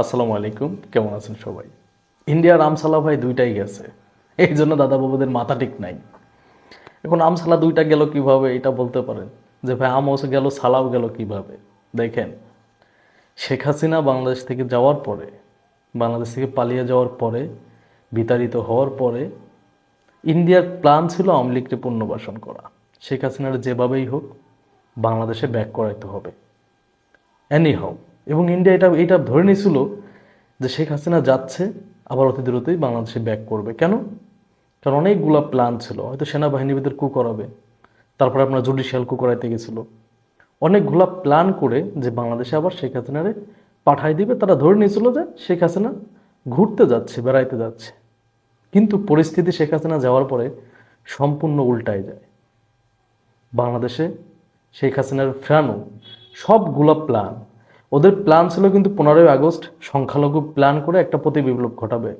আসসালামু আলাইকুম, কেমন আছেন সবাই? ইন্ডিয়ার আমসালা ভাই দুইটাই গেছে। এই জন্য দাদা বাবুদের মাথা ঠিক নাই। এখন আমসালা দুইটা গেল কীভাবে, এটা বলতে পারেন? যে ভাই আমও গেল, সালাও গেল কীভাবে? দেখেন, শেখ হাসিনা বাংলাদেশ থেকে যাওয়ার পরে, বাংলাদেশ থেকে পালিয়ে যাওয়ার পরে, বিতাড়িত হওয়ার পরে, ইন্ডিয়ার প্ল্যান ছিল আওয়ামী লীগকে পুনর্বাসন করা। শেখ হাসিনার যেভাবেই হোক, বাংলাদেশে ব্যাক করাইতে হবে। এনি হাউ এবং ইন্ডিয়া এটা এটা ধরে নিয়েছিল যে শেখ হাসিনা যাচ্ছে, আবার অতি দ্রুতই বাংলাদেশে ব্যাক করবে। কেন? কারণ অনেকগুলো প্ল্যান ছিল। হয়তো সেনাবাহিনীর ভিতর কু করাবে। তারপরে আপনার জুডিশিয়াল কু করাইতে গেছিল। অনেকগুলা প্ল্যান করে যে বাংলাদেশে আবার শেখ হাসিনারে পাঠাই দিবে। তারা ধরে নিয়েছিল যে শেখ হাসিনা ঘুরতে যাচ্ছে, বেড়াইতে যাচ্ছে। কিন্তু পরিস্থিতি শেখ হাসিনা যাওয়ার পরে সম্পূর্ণ উল্টায় যায়। বাংলাদেশে শেখ হাসিনার ফেরানো সবগুলো প্ল্যান ওদের প্ল্যান ছিল কিন্তু পনেরোই আগস্ট সংখ্যালঘু প্ল্যান করে একটা প্রতি বিপ্লব ঘটাবে।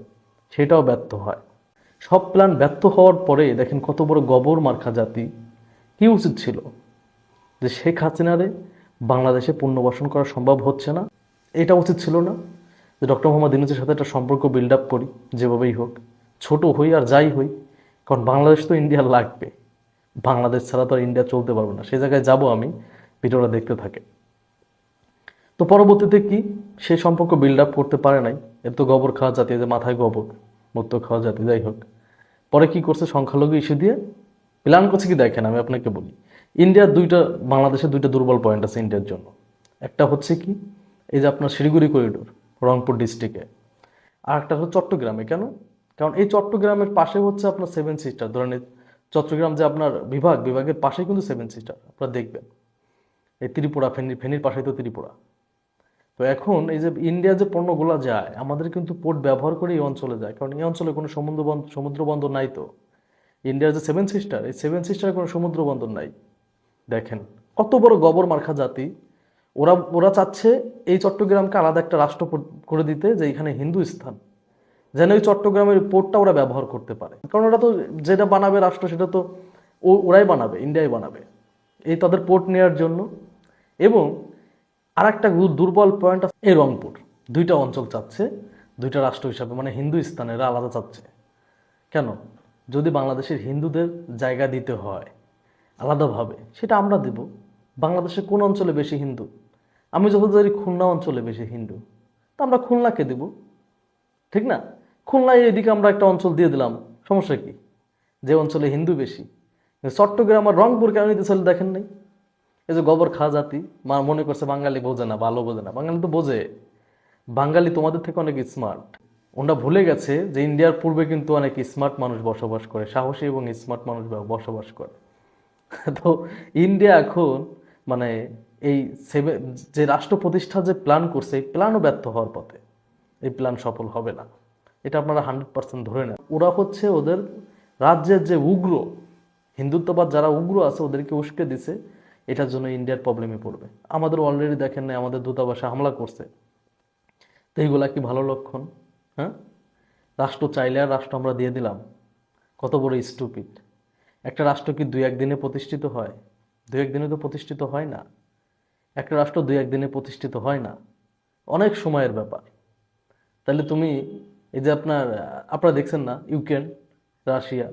সেটাও ব্যর্থ হয়। সব প্ল্যান ব্যর্থ হওয়ার পরে দেখেন কত বড় গবর মার্খা জাতি। কি উচিত ছিল? যে শেখ হাসিনারে বাংলাদেশে পুনর্বাসন করা সম্ভব হচ্ছে না। এটা উচিত ছিল না। যে ডক্টর মোহাম্মদ ইউনুসের সাথে একটা সম্পর্ক বিল্ড আপ করি, যেভাবেই হোক। ছোট হই আর যাই হই, কারণ বাংলাদেশ তো ইন্ডিয়া লাগবে। বাংলাদেশ ছাড়া তো আর ইন্ডিয়া চলতে পারবে না। সেই জায়গায় যাব আমি, ভিডিওটা দেখতে থাকে তো পরবর্তীতে কি? সে সম্পর্ক বিল্ড আপ করতে পারে নাই। এর তো গোবর খাওয়া জাতি যে মাথায় গোবর, মূত্র খাওয়া জাতি, যাই হোক। পরে কি করছে সংখ্যালঘু ইস্যু দিয়ে? প্ল্যান করছে কি দেখেন, আমি আপনাকে বলি। ইন্ডিয়ার দুইটা বাংলাদেশের দুইটা দুর্বল পয়েন্ট আছে ইন্ডিয়ার জন্য। একটা হচ্ছে কি? এই যে আপনার শিলিগুড়ি করিডোর রংপুর ডিস্ট্রিক্টে আর একটা হচ্ছে চট্টগ্রামে। কেন? কারণ এই চট্টগ্রামের পাশে হচ্ছে আপনার সেভেন সিস্টার ধরেন চট্টগ্রাম যে আপনার বিভাগ, বিভাগের পাশেই কিন্তু সেভেন সিস্টার আপনারা দেখবেন। এই ত্রিপুরা, ফেনী, ফেনীর পাশেই তো ত্রিপুরা। তো এখন এই যে ইন্ডিয়া যে পণ্যগুলো যায়, আমাদের কিন্তু পোর্ট ব্যবহার করে এই অঞ্চলে যায়। কারণ এই অঞ্চলে কোনো সমুদ্র বন্দর সমুদ্র বন্দর নাই তো। ইন্ডিয়ার যে সেভেন সিস্টার এই সেভেন সিস্টারে কোনো সমুদ্র বন্দর নাই। দেখেন, কত বড় গবর মার্খা জাতি। ওরা ওরা চাচ্ছে এই চট্টগ্রামকে আলাদা একটা রাষ্ট্র করে দিতে যে এখানে হিন্দু স্থান যেন ওই চট্টগ্রামের পোর্টটা ওরা ব্যবহার করতে পারে। কারণ ওরা তো যেটা বানাবে রাষ্ট্র, সেটা তো ওরাই বানাবে ইন্ডিয়াই বানাবে। এই তাদের পোর্ট নেওয়ার জন্য। এবং আর একটা দুর্বল পয়েন্ট এই রংপুর। দুইটা অঞ্চল চাচ্ছে, দুইটা রাষ্ট্র হিসাবে মানে হিন্দু স্থানেরা আলাদা চাচ্ছে। কেন? যদি বাংলাদেশের হিন্দুদের জায়গা দিতে হয়, আলাদাভাবে, সেটা আমরা দেব। বাংলাদেশের কোন অঞ্চলে বেশি হিন্দু? আমি যত জানি খুলনা অঞ্চলে বেশি হিন্দু। তা আমরা খুলনাকে দেব। ঠিক না? খুলনায় এদিকে আমরা একটা অঞ্চল দিয়ে দিলাম। সমস্যা কি? যে অঞ্চলে হিন্দু বেশি। চট্টগ্রাম আর রংপুর কেন নিতে দেখেন নাই। এই যে গোবর খা জাতি, মা মনে করছে বাঙালি বোঝে না, ভালো বোঝে না। বাঙালি তো বোঝে। বাঙালি তোমাদের থেকে অনেক স্মার্ট ওরা ভুলে গেছে যে ইন্ডিয়ার পূর্বে কিন্তু অনেক স্মার্ট মানুষ বসবাস করে, সাহসী এবং স্মার্ট মানুষ বসবাস করে। তো ইন্ডিয়া এখন মানে এই যে রাষ্ট্র প্রতিষ্ঠা যে প্ল্যান করছে, এই প্ল্যানও ব্যর্থ হওয়ার পথে। এই প্ল্যান সফল হবে না। এটা আপনারা হান্ড্রেড পার্সেন্ট ধরে নেন। ওরা হচ্ছে ওদের রাজ্যের যে উগ্র, হিন্দুত্ববাদ যারা উগ্র আছে, ওদেরকে উস্কে দিছে। এটার জন্য ইন্ডিয়ার প্রবলেমে পড়বে। আমাদের অলরেডি দেখেন না আমাদের দূতাবাসে হামলা করছে। তো এইগুলা কি ভালো লক্ষণ? হ্যাঁ? রাষ্ট্র চাইলে আর রাষ্ট্র আমরা দিয়ে দিলাম। কত বড় স্টুপিড একটা রাষ্ট্র কি দুই একদিনে প্রতিষ্ঠিত হয়? দুই একদিনে তো প্রতিষ্ঠিত হয় না। একটা রাষ্ট্র দুই একদিনে প্রতিষ্ঠিত হয় না। অনেক সময়ের ব্যাপার। তাহলে তুমি, এই যে আপনার, আপনারা দেখছেন না, ইউক্রেন, রাশিয়া।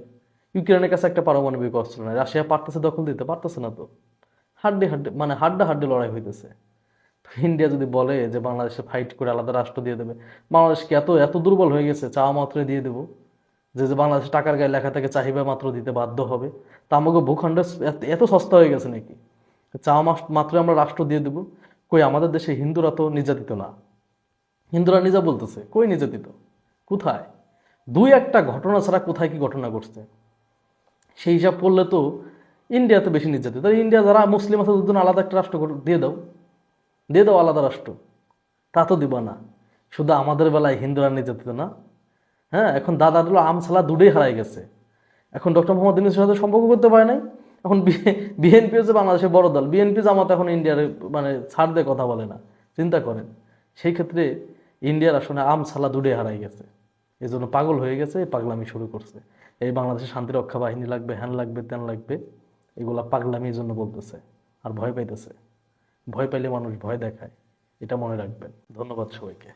ইউক্রেনের কাছে একটা পারমাণবিক অস্ত্র নাই। রাশিয়া পারতেছে দখল দিতে, পারতেছে না তো। হাড্ডি হাড্ডি মানে হাড্ডা হাড্ডি লড়াই হইতেছে। ইন্ডিয়া যদি বলে যে বাংলাদেশে ফাইট করে আলাদা রাষ্ট্র দিয়ে দেবে, বাংলাদেশ কি এত এত দুর্বল হয়ে গেছে? চাওয়া মাত্রই দিয়ে দেবো। যে যে বাংলাদেশ টাকার গায়ে লেখা থেকে, চাহিদা মাত্র দিতে বাধ্য হবে। তা আমাকে ভূখণ্ড এত- সস্তা হয়ে গেছে নাকি? চাওয়া মাত্রই আমরা রাষ্ট্র দিয়ে দেবো। কই, আমাদের দেশে হিন্দুরা তো নির্যাতিত না। হিন্দুরা নিজা বলতেছে, কই নির্যাতিত? কোথায়? দুই একটা ঘটনা ছাড়া কোথায় কি ঘটনা ঘটছে? সেই হিসাব করলে তো ইন্ডিয়াতে বেশি নির্যাতিত। তাই ইন্ডিয়া যারা মুসলিম আছে তাদের জন্য আলাদা একটা রাষ্ট্র দিয়ে দাও। দিয়ে দাও আলাদা রাষ্ট্র। তা তো দিবা না। শুধু আমাদের বেলায় হিন্দুরা নির্যাতিত না। হ্যাঁ এখন দাদার হলো আমসালা দুটোই হারাই গেছে। এখন ডক্টর মোহাম্মদ ইউনুসের সাথে সম্পর্ক করতে পারে নাই। এখন বিএনপি হচ্ছে বাংলাদেশের বড় দল। বিএনপি জামাত এখন ইন্ডিয়ার মানে ছাড় দিয়ে কথা বলে না। চিন্তা করেন। সেই ক্ষেত্রে ইন্ডিয়ার আসলে আমসালা দুটোই হারাই গেছে। এই জন্য পাগল হয়ে গেছে পাগলামি শুরু করছে। এই বাংলাদেশের শান্তি রক্ষা বাহিনী লাগবে, হ্যান লাগবে, ত্যান লাগবে। এগুলা পাগলামির জন্য বলতেছে আর ভয় পাইতেছে। ভয় পাইলে মানুষ ভয় দেখায়। এটা মনে রাখবেন। ধন্যবাদ সবাইকে।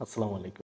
আসসালামু আলাইকুম।